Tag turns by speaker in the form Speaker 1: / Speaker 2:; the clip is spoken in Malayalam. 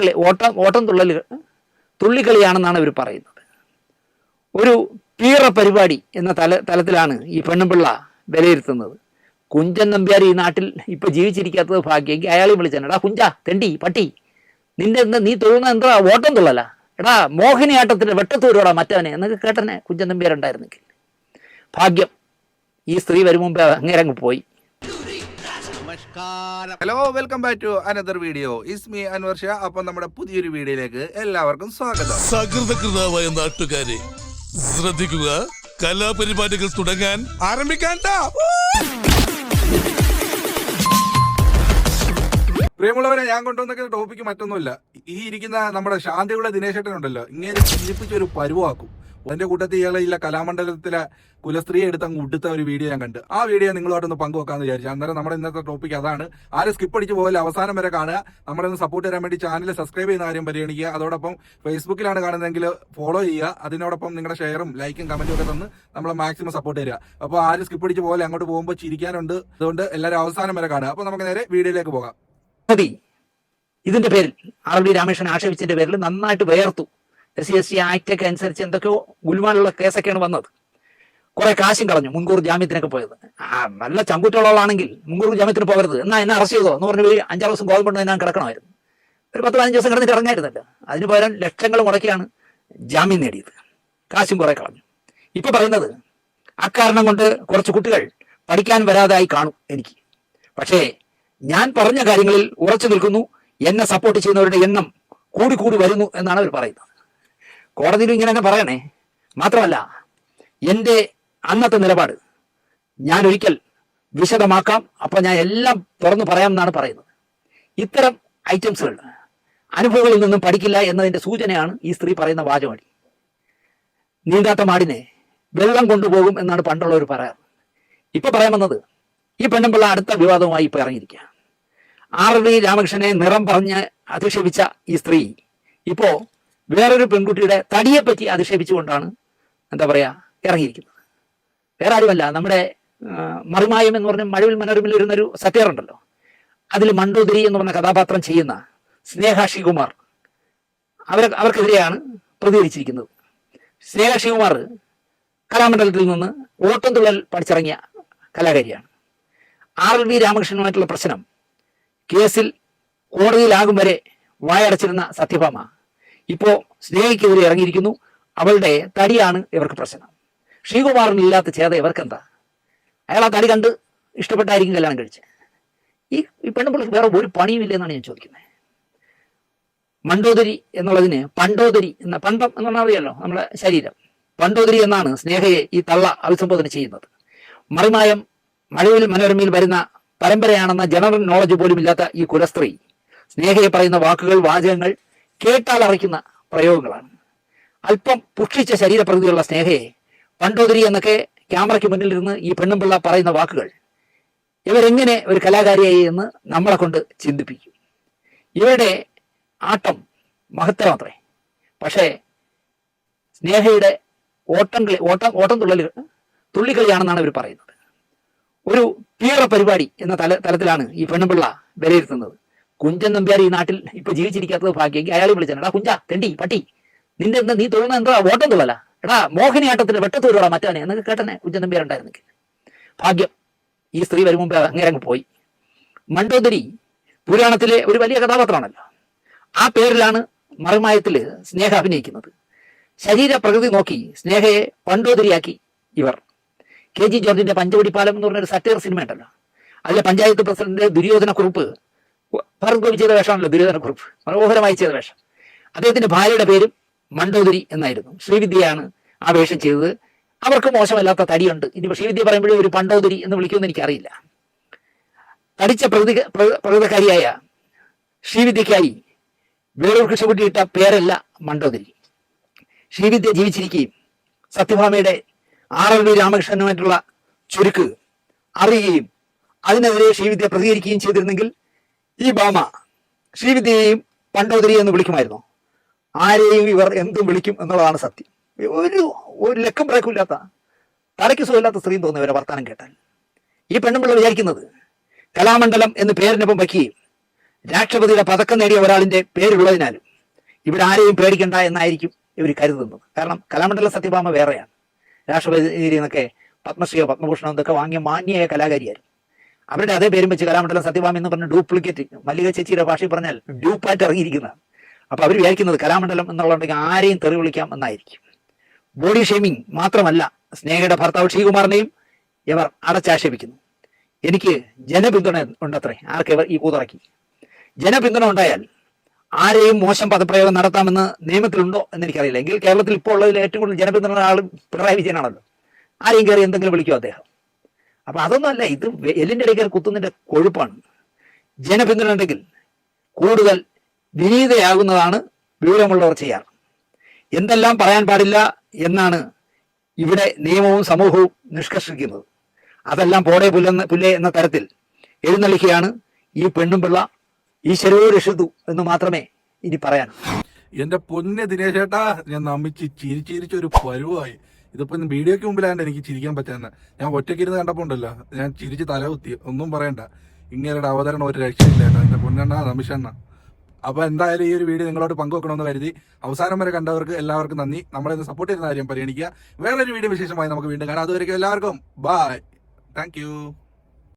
Speaker 1: കളി ഓട്ടം ഓട്ടം തുള്ളൽ തുള്ളിക്കളിയാണെന്നാണ് ഇവർ പറയുന്നത്. ഒരു പീറ പരിപാടി എന്ന തല തലത്തിലാണ് ഈ പെണ്ണുപിള്ള വിലയിരുത്തുന്നത്. കുഞ്ചൻ നമ്പ്യാർ ഈ നാട്ടിൽ ഇപ്പൊ ജീവിച്ചിരിക്കാത്തത് ഭാഗ്യമെങ്കിൽ അയാളെ വിളിച്ചാണ്. എടാ കുഞ്ച തെണ്ടി പട്ടി നിന്റെ എന്താ നീ തൊഴുന്ന എന്താ ഓട്ടം തുള്ളല? എടാ മോഹിനിയാട്ടത്തിന്റെ വെട്ടത്തൂരോടാ മറ്റവനെ? എന്നൊക്കെ കേട്ടനെ കുഞ്ചൻ നമ്പ്യാർ ഉണ്ടായിരുന്നെങ്കിൽ ഭാഗ്യം ഈ സ്ത്രീ വരും മുമ്പേ അങ്ങേരങ്ങ് പോയി.
Speaker 2: Hello welcome back to another video Ismi Anwar Sha അപ്പം നമ്മുടെ പുതിയൊരു വീഡിയോയിലേക്ക് എല്ലാവർക്കും സ്വാഗതം.
Speaker 3: സകൃതകൃതാവായ നാട്ടുകാരെ ശ്രദ്ധിക്കുക. കലാപരിപാടികൾ തുടങ്ങാൻ ആരംഭിക്കാൻ
Speaker 2: പ്രിയമുള്ളവരെ ഞാൻ കൊണ്ടുവന്ന ടോപ്പിക്ക് മറ്റൊന്നുമില്ല. ഈ ഇരിക്കുന്ന നമ്മുടെ ശാന്തിയുള്ള ദിനേശേട്ടനുണ്ടല്ലോ ഇങ്ങനെ ചിരിപ്പിച്ച് ഒരു പരുവാക്കും. അതിന്റെ കൂട്ടത്തിൽ ഇയാളെ ഇല്ല കലാമണ്ഡലത്തിലെ കുലസ്ത്രീയെ എടുത്ത് അങ്ങ് ഉടുത്ത ഒരു വീഡിയോ ഞാൻ കണ്ട്. ആ വീഡിയോ നിങ്ങളുമായിട്ടൊന്ന് പങ്കുവെക്കാന്ന് വിചാരിച്ചു. അന്നേരം നമ്മുടെ ഇന്നത്തെ ടോപ്പിക് അതാണ്. ആരും സ്കിപ്പ് അടിച്ച് പോകല്ല? അവസാനം വരെ കാണുക. നമ്മളെ ഒന്ന് സപ്പോർട്ട് ചെയ്യാൻ വേണ്ടി ചാനൽ സബ്സ്ക്രൈബ് ചെയ്യുന്ന കാര്യം പരിഗണിക്കുക. അതോടൊപ്പം ഫേസ്ബുക്കിലാണ് കാണുന്നതെങ്കിൽ ഫോളോ ചെയ്യുക. അതിനോടൊപ്പം നിങ്ങളുടെ ഷെയറും ലൈക്കും കമന്റും ഒക്കെ തന്ന് നമ്മളെ മാക്സിമം സപ്പോർട്ട് തരിക. അപ്പോൾ ആരും സ്കിപ്പ് അടിച്ച് പോലെ അങ്ങോട്ട് പോകുമ്പോൾ ചിരിക്കാനുണ്ട്. അതുകൊണ്ട് എല്ലാവരും അവസാനം വരെ കാണുക. അപ്പോൾ നമുക്ക് നേരെ വീഡിയോയിലേക്ക് പോകാം.
Speaker 1: ഇതിന്റെ പേരിൽ ആർ ഡി രാമകൃഷ്ണൻ ആക്ഷേപിച്ചതിന്റെ പേരിൽ നന്നായിട്ട് വേർത്തു. S C S T act ഒക്കെ അനുസരിച്ച് എന്തൊക്കെയോ ഗുൽമാനുള്ള കേസൊക്കെയാണ് വന്നത്. കുറെ കാശും കളഞ്ഞു മുൻകൂർ ജാമ്യത്തിനൊക്കെ പോയത്. ആ നല്ല ചങ്കുറ്റുള്ളവളാണെങ്കിൽ മുൻകൂർ ജാമ്യത്തിന് പോകരുത്. എന്നാ എന്നെ അറസ്റ്റ് ചെയ്തോ? എന്ന് പറഞ്ഞ് അഞ്ചാറ് ദിവസം ഗോതമ്പ് ഞാൻ കിടക്കണമായിരുന്നു. ഒരു പത്ത് പതിനഞ്ച് ദിവസം കിടന്നിട്ട് ഇറങ്ങായിരുന്നല്ലോ അതിന് പകരം ലക്ഷങ്ങൾ മുടക്കിയാണ് ജാമ്യം നേടിയത്. കാശും കുറെ കളഞ്ഞു. ഇപ്പൊ പറയുന്നത് അക്കാരണം കൊണ്ട് കുറച്ച് കുട്ടികൾ പഠിക്കാൻ വരാതായി കാണും എനിക്ക്. പക്ഷേ ഞാൻ പറഞ്ഞ കാര്യങ്ങളിൽ ഉറച്ചു നിൽക്കുന്നു. എന്നെ സപ്പോർട്ട് ചെയ്യുന്നവരുടെ എണ്ണം കൂടി കൂടി വരുന്നു എന്നാണ് അവർ പറയുന്നത്. കോടതിയിൽ ഇങ്ങനെ തന്നെ പറയണേ. മാത്രമല്ല എന്റെ അന്നത്തെ നിലപാട് ഞാൻ ഒരിക്കൽ വിശദമാക്കാം. അപ്പൊ ഞാൻ എല്ലാം തുറന്നു പറയാം എന്നാണ് പറയുന്നത്. ഇത്തരം ഐറ്റംസുകൾ അനുഭവങ്ങളിൽ നിന്നും പഠിക്കില്ല എന്നതിന്റെ സൂചനയാണ് ഈ സ്ത്രീ പറയുന്ന വാചകമടി. നീന്താത്ത മാടിനെ വെള്ളം കൊണ്ടുപോകും എന്നാണ് പണ്ടുള്ളവർ പറയാറ്. ഇപ്പൊ പറയാൻ വന്നത് ഈ പെണ്ണുമ്പിള്ള അടുത്ത വിവാദവുമായി ഇപ്പൊ ഇറങ്ങിയിരിക്കുക ആർ വി രാമകൃഷ്ണനെ നിറം പറഞ്ഞ് അധിക്ഷേപിച്ച ഈ സ്ത്രീ ഇപ്പോ വേറൊരു പെൺകുട്ടിയുടെ തടിയെപ്പറ്റി അധിക്ഷേപിച്ചുകൊണ്ടാണ് എന്താ പറയാ ഇറങ്ങിയിരിക്കുന്നത്. വേറെ ആരുമല്ല. നമ്മുടെ മറിമായം എന്ന് പറഞ്ഞ മഴവിൽ മനോരമയിൽ വരുന്നൊരു സത്യാർ ഉണ്ടല്ലോ. അതിൽ മണ്ടോദരി എന്ന് പറഞ്ഞ കഥാപാത്രം ചെയ്യുന്ന സ്നേഹ ശ്രീകുമാർ അവർ അവർക്കെതിരെയാണ് പ്രതികരിച്ചിരിക്കുന്നത്. സ്നേഹ ശ്രീകുമാർ കലാമണ്ഡലത്തിൽ നിന്ന് ഓട്ടം തുള്ളൽ പഠിച്ചിറങ്ങിയ കലാകാരിയാണ്. ആർ എൽ വി രാമകൃഷ്ണനുമായിട്ടുള്ള പ്രശ്നം കേസിൽ കോടതിയിലാകും വരെ വായടച്ചിരുന്ന സത്യഭാമ. ഇപ്പോ സ്നേഹയ്ക്കെതിരെ ഇറങ്ങിയിരിക്കുന്നു. അവളുടെ തടിയാണ് ഇവർക്ക് പ്രശ്നം. ശ്രീകുമാറിന് ഇല്ലാത്ത ചേത ഇവർക്കെന്താ? അയാൾ ആ തടി കണ്ട് ഇഷ്ടപ്പെട്ടായിരിക്കും കല്യാണം കഴിച്ചത് ഈ ഈ പെണ്ണുപിള്ളക്ക് വേറെ ഒരു പണിയുമില്ല എന്നാണ് ഞാൻ ചോദിക്കുന്നത്. മണ്ടോദരി എന്നുള്ളതിന് പണ്ടോദരി എന്ന പണ്ടം എന്ന് പറഞ്ഞാൽ അറിയാലോ നമ്മുടെ ശരീരം. പണ്ടോദരി എന്നാണ് സ്നേഹയെ ഈ തള്ള അഭിസംബോധന ചെയ്യുന്നത്. മറിമായം മഴവിൽ മനോരമയിൽ വരുന്ന പരമ്പരയാണെന്ന ജനറൽ നോളജ് പോലും ഇല്ലാത്ത ഈ കുലസ്ത്രീ സ്നേഹയെ പറയുന്ന വാക്കുകൾ വാചകങ്ങൾ കേട്ടാൽ അറിയിക്കുന്ന പ്രയോഗങ്ങളാണ്. അല്പം പുഷ്ടിച്ച ശരീരപ്രകൃതിയുള്ള സ്നേഹയെ പണ്ടോതിരി എന്നൊക്കെ ക്യാമറയ്ക്ക് മുന്നിലിരുന്ന് ഈ പെണ്ണുമ്പിള്ള പറയുന്ന വാക്കുകൾ ഇവരെങ്ങനെ ഒരു കലാകാരിയായി എന്ന് നമ്മളെ കൊണ്ട് ചിന്തിപ്പിക്കും. ഇവരുടെ ആട്ടം മഹത്തരമത്രേ പക്ഷേ സ്നേഹയുടെ ഓട്ടം കളി ഓട്ടം ഓട്ടം തുള്ളൽ തുള്ളിക്കളിയാണെന്നാണ് ഇവർ പറയുന്നത്. ഒരു തീവ്ര പരിപാടി എന്ന തല തലത്തിലാണ് ഈ പെണ്ണുപിള്ള വിലയിരുത്തുന്നത്. കുഞ്ചൻ നമ്പ്യാർ ഈ നാട്ടിൽ ഇപ്പൊ ജീവിച്ചിരിക്കാത്തത് ഭാഗ്യമെങ്കിൽ അയാൾ വിളിച്ചാണ്. കുഞ്ച തെണ്ടി പട്ടി. നിന്റെ എന്താ നീ തൊഴുന്ന എന്താ? ഓട്ടം തുള്ളല എടാ മോഹിനിയാട്ടത്തിന് വെട്ടത്തൂരോടാ മറ്റാണ് എന്നൊക്കെ കേട്ടനെ കുഞ്ചൻ നമ്പ്യാർ ഉണ്ടായിരുന്നെങ്കിൽ. ഭാഗ്യം. ഈ സ്ത്രീ വരും മുമ്പേ അങ്ങേരങ്ങ് പോയി. മണ്ടോദരി പുരാണത്തിലെ ഒരു വലിയ കഥാപാത്രമാണല്ലോ. ആ പേരിലാണ് മറുമായത്തിൽ സ്നേഹ അഭിനയിക്കുന്നത്. ശരീര പ്രകൃതി നോക്കി സ്നേഹയെ പണ്ടോതിരിയാക്കി ഇവർ. കെ ജി ജോർജിന്റെ പഞ്ചവടിപ്പാലം എന്ന് പറഞ്ഞൊരു സറ്റയർ സിനിമ ഉണ്ടല്ലോ അതിലെ പഞ്ചായത്ത് പ്രസിഡന്റ് ദുര്യോധന കുറുപ്പ് ഭരത് ഗോപി ചെയ്ത വേഷമാണല്ലോ ദുര്യോധന കുറിപ്പ്. മനോഹരമായി ചെയ്ത വേഷം. അദ്ദേഹത്തിന്റെ ഭാര്യയുടെ പേരും മണ്ടോദരി എന്നായിരുന്നു. ശ്രീവിദ്യയാണ് ആ വേഷം ചെയ്തത്. അവർക്ക് മോശമല്ലാത്ത തടിയുണ്ട്. ഇനിയിപ്പോ ശ്രീവിദ്യ പറയുമ്പോഴേ ഒരു പണ്ടോദരി എന്ന് വിളിക്കുമെന്ന് എനിക്കറിയില്ല. തടിച്ച പ്രകൃതി പ്ര- പ്രകൃതക്കാരിയായ ശ്രീവിദ്യക്കായി വേറൊരു കൃഷിക്കുട്ടിയിട്ട പേരല്ല മണ്ടോദരി. ശ്രീവിദ്യ ജീവിച്ചിരിക്കുകയും സത്യഭാമയുടെ ആർ എൽ വി രാമകൃഷ്ണനുമായിട്ടുള്ള ചുരുക്ക് അറിയുകയും അതിനെതിരെ ശ്രീവിദ്യ പ്രതികരിക്കുകയും ചെയ്തിരുന്നെങ്കിൽ ഈ ഭാമ ശ്രീവിദ്യയെയും പണ്ടോദരി എന്ന് വിളിക്കുമായിരുന്നു. ആരെയും ഇവർ എന്തും വിളിക്കും എന്നുള്ളതാണ് സത്യം. ഒരു ഒരു ലക്കം ബ്രേക്കില്ലാത്ത തലയ്ക്ക് സുഖമില്ലാത്ത സ്ത്രീയും തോന്നുന്നു ഇവരെ വർത്തമാനം കേട്ടാൽ. ഈ പെണ്ണുമ്പിള്ള വിചാരിക്കുന്നത് കലാമണ്ഡലം എന്ന് പേരിനൊപ്പം വയ്ക്കുകയും രാഷ്ട്രപതിയുടെ പതക്കം നേടിയ ഒരാളിന്റെ പേരുള്ളതിനാലും ഇവിടെ ആരെയും പേടിക്കണ്ട എന്നായിരിക്കും ഇവർ കരുതുന്നത്. കാരണം കലാമണ്ഡല സത്യഭാമ വേറെയാണ്. രാഷ്ട്രപതി നിന്നൊക്കെ പത്മശ്രീയോ പത്മഭൂഷണോ എന്നൊക്കെ വാങ്ങിയ മാന്യയായ കലാകാരിയായിരുന്നു. അവരുടെ അതേ പേരും വെച്ച് കലാമണ്ഡലം സത്യഭാമ എന്ന് പറഞ്ഞ ഡ്യൂപ്ലിക്കേറ്റ് മല്ലിക ചേച്ചിയുടെ ഭാഷയിൽ പറഞ്ഞാൽ ഡ്യൂപ്പായിട്ട് ഇറങ്ങിയിരിക്കുന്നതാണ് അപ്പൊ അവർ വിചാരിക്കുന്നത് കലാമണ്ഡലം എന്നുള്ളതുണ്ടെങ്കിൽ ആരെയും തെറി വിളിക്കാം എന്നായിരിക്കും. ബോഡി ഷേമിംഗ് മാത്രമല്ല സ്നേഹയുടെ ഭർത്താവ് ശ്രീകുമാറിനെയും ഇവർ അടച്ചാക്ഷേപിക്കുന്നു. എനിക്ക് ജനപിന്തുണ ഉണ്ടത്രേ ആർക്കിവർ ഈ കൂതറക്കി ജനപിന്തുണ ഉണ്ടായാൽ ആരെയും മോശം പദപ്രയോഗം നടത്താമെന്ന് നിയമത്തിലുണ്ടോ എന്ന് എനിക്കറിയില്ല എങ്കിൽ കേരളത്തിൽ ഇപ്പോൾ ഉള്ളതിൽ ഏറ്റവും കൂടുതൽ ജനപിന്തുണ ആൾ പിണറായി വിജയനാണല്ലോ. ആരെയും കയറി എന്തെങ്കിലും വിളിക്കുമോ അദ്ദേഹം? അപ്പൊ അതൊന്നുമല്ല ഇത് എല്ലിന്റെ ഇടയ്ക്ക് കുത്തുന്നതിന്റെ കൊഴുപ്പാണ്. ജനപിന്തുണ ഉണ്ടെങ്കിൽ കൂടുതൽ വിനീതയാകുന്നതാണ് വിവരമുള്ളവർ ചെയ്യാറ്. എന്തെല്ലാം പറയാൻ പാടില്ല എന്നാണ് ഇവിടെ നിയമവും സമൂഹവും നിഷ്കർഷിക്കുന്നത്. അതെല്ലാം പോടെ പുല്ലെന്ന പുല്ലേ എന്ന തരത്തിൽ എഴുന്നള്ളിക്കുകയാണ് ഈ പെണ്ണും പിള്ള ഈശ്വരോ രക്ഷിതു എന്ന് മാത്രമേ ഇനി പറയാൻ
Speaker 2: എന്റെ പൊന്നെ ദിനേശേട്ടാ ഞാൻ നമ്മിച്ച് ചിരിച്ചിരിച്ചൊരു പരുവായി. ഇതിപ്പോ വീഡിയോക്ക് മുമ്പിലാണ്ട് എനിക്ക് ചിരിക്കാൻ പറ്റാന്ന്. ഞാൻ ഒറ്റയ്ക്ക് ഇരുന്ന് കണ്ടപ്പോ ഉണ്ടല്ലോ ഞാൻ ചിരിച്ച് തല കുത്തി. ഒന്നും പറയണ്ട. ഇങ്ങനെയുടെ അവതരണം ഒരു രക്ഷയില്ല കേട്ടോ. എന്റെ പൊന്നെണ്ണ നമിഷണ്ണ അപ്പൊ എന്തായാലും ഈ ഒരു വീഡിയോ നിങ്ങളോട് പങ്കുവെക്കണമെന്ന് കരുതി അവസാനം വരെ കണ്ടവർക്ക് എല്ലാവർക്കും നന്ദി. നമ്മളെ സപ്പോർട്ട് ചെയ്യുന്ന കാര്യം പരിഗണിക്കുക. വേറൊരു വീഡിയോ വിശേഷമായി നമുക്ക് വീണ്ടും കാണാം. അതുവരെയും എല്ലാവർക്കും ബൈ താങ്ക്